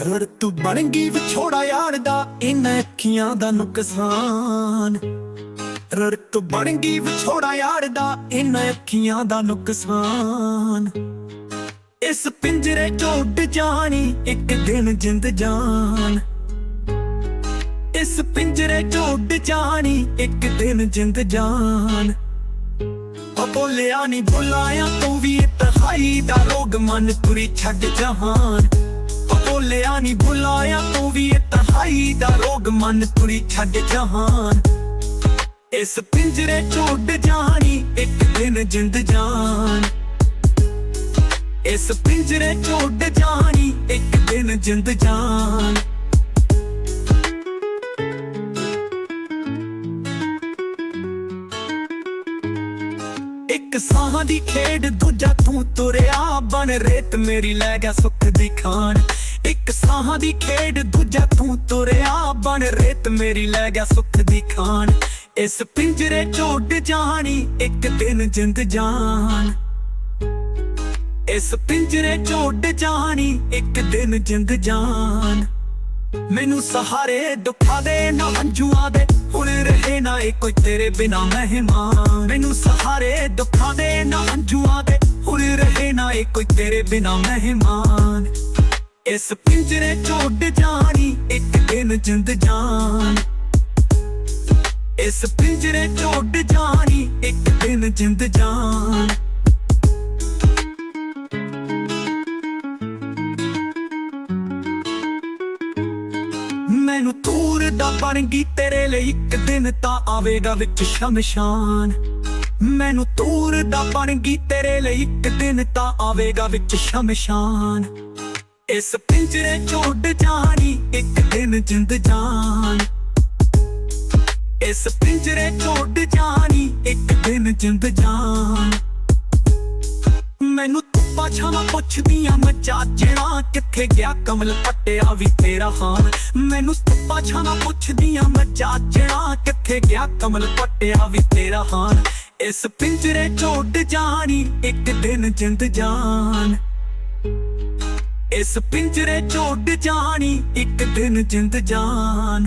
ਰੜ ਤੂੰ ਬਣ ਵਿਛੋੜਾ ਯਾਰ ਦਾ, ਇਹਨਾਂ ਅੱਖੀਆਂ ਦਾ ਨੁਕਸਾਨ। ਰੜ ਤੂੰ ਬਣ ਵਿਛੋੜਾ ਯਾਰ ਦਾ, ਇਹਨਾਂ ਅੱਖੀਆਂ ਦਾ ਨੁਕਸਾਨ। ਇਸ ਪਿੰਜਰੇ ਚੋਂ ਉੱਡ ਜਾਣੀ, ਇੱਕ ਦਿਨ ਜਿੰਦ ਜਾਨ। ਇਸ ਪਿੰਜਰੇ ਚੋਂ ਉੱਡ ਜਾਣੀ, ਇੱਕ ਦਿਨ ਜਿੰਦ ਜਾਨ। ਆ ਬੋਲਿਆ ਨਹੀਂ ਬੁਲਾਇਆ ਤੂੰ ਵੀ ਤਹਾਈ ਦਾ ਰੋਗ ਮਨ ਤੁਰੀ ਛੱਡ ਜਹਾਨ। ਨਹੀਂ ਬੁਲਾਇਆ, ਤੂੰ ਵੀ ਇਤਹਾਈ ਦਾ ਰੋਗ ਮਨ ਤੁਰੀ ਛੱਡ ਜਹਾਨ ਇਸ ਪਿੰਜਰੇ ਚੋਂ ਉੱਡ ਜਾਣੀ, ਇੱਕ ਦਿਨ ਜਿੰਦ ਜਾਨ ਇਸ ਪਿੰਜਰੇ ਚੋਂ ਉੱਡ ਜਾਣੀ, ਇੱਕ ਦਿਨ ਜਿੰਦ ਜਾਨ ਇੱਕ ਸਾਹਾਂ ਦੀ ਖੇਡ, ਦੂਜਾ ਤੂੰ ਤੁਰਿਆ ਬਣ, ਰੇਤ ਮੇਰੀ ਲੈ ਗਿਆ ਸੁੱਖ ਦੀ ਖਾਨ ਇੱਕ ਸਾਹਾਂ ਦੀ ਖੇਡ, ਦੂਜਾ ਤੂੰ ਤੁਰਿਆ ਬਣ। ਰੇਤ ਮੇਰੀ ਲੈ ਗਿਆ ਸੁੱਖ ਦੀ ਖਾਨ ਇਸ ਪਿੰਜਰੇ ਚੋਂ ਉੱਡ ਜਾਣੀ, ਇੱਕ ਦਿਨ ਜਿੰਦ ਜਾਨ ਇਸ ਪਿੰਜਰੇ ਚੋਂ ਉੱਡ ਜਾਣੀ, ਇੱਕ ਦਿਨ ਜਿੰਦ ਜਾਨ ਮੈਨੂੰ ਸਹਾਰੇ ਦੁੱਖਾਂ ਦੇ, ਨਾ ਅੰਜੂਆਂ ਦੇ। ਹੁਣ ਰਹੇ ਨਾ ਇਹ ਕੋਈ ਤੇਰੇ ਬਿਨਾ ਮਹਿਮਾਨ। ਮੈਨੂੰ ਸਹਾਰੇ ਦੁੱਖਾਂ ਦੇ, ਨਾ ਅੰਜੂਆਂ ਦੇ। ਹੁਣ ਰਹੇ ਨਾ ਇਹ ਕੋਈ ਤੇਰੇ ਬਿਨਾ ਮਹਿਮਾਨ। ਇਸ ਪਿੰਜਰੇ ਚੋਂ ਉੱਡ ਜਾਣੀ, ਇੱਕ ਦਿਨ ਜਿੰਦ ਜਾਨ ਇਸ ਪਿੰਜਰੇ ਚੋਂ ਉੱਡ ਜਾਣੀ, ਇੱਕ ਦਿਨ ਜਿੰਦ ਜਾਨ ਮੈਨੂੰ ਤੂਰ ਦਾ ਬਣ ਗਈ ਤੇਰੇ ਲਈ, ਇੱਕ ਦਿਨ ਤਾਂ ਆਵੇਗਾ ਵਿੱਚ ਸ਼ਮਸ਼ਾਨ। ਮੈਨੂੰ ਤੂਰ ਦਾ ਬਣ ਗਈ ਤੇਰੇ ਲਈ, ਇੱਕ ਦਿਨ ਤਾਂ ਆਵੇਗਾ ਵਿੱਚ ਸ਼ਮਸ਼ਾਨ। ਇਸ ਪਿੰਜਰੇ ਚੋਂ ਜਾਣੀ, ਇੱਕ ਦਿਨ ਜਿੰਦ ਜਾਨ ਇਸ ਪਿੰਜਰੇ ਚੋਂ ਜਾਣੀ, ਇੱਕ ਦਿਨ ਜਿੰਦ ਜਾਨ ਮੈਨੂੰ ਧੁੱਪਾ ਛਾਵਾਂ ਪੁੱਛਦੀਆਂ ਮੈਂ ਚਾਚਣਾ ਕਿੱਥੇ ਗਿਆ, ਕਮਲ ਪੱਟਿਆ ਵੀ ਤੇਰਾ ਹਾਨ। ਮੈਨੂੰ ਧੁੱਪਾ ਛਾਵਾਂ ਪੁੱਛਦੀਆਂ ਮੈਂ ਚਾਚਣਾ ਕਿੱਥੇ ਗਿਆ, ਕਮਲ ਪੱਟਿਆ ਵੀ ਤੇਰਾ ਹਾਨ। ਇਸ ਪਿੰਜਰੇ ਚੋਂ ਜਾਣੀ, ਇੱਕ ਦਿਨ ਜਿੰਦ ਜਾਨ ਇਸ ਪਿੰਜਰੇ ਚੋਂ ਉੱਡ ਜਾਣੀ ਇੱਕ ਦਿਨ ਜਿੰਦ ਜਾਨ।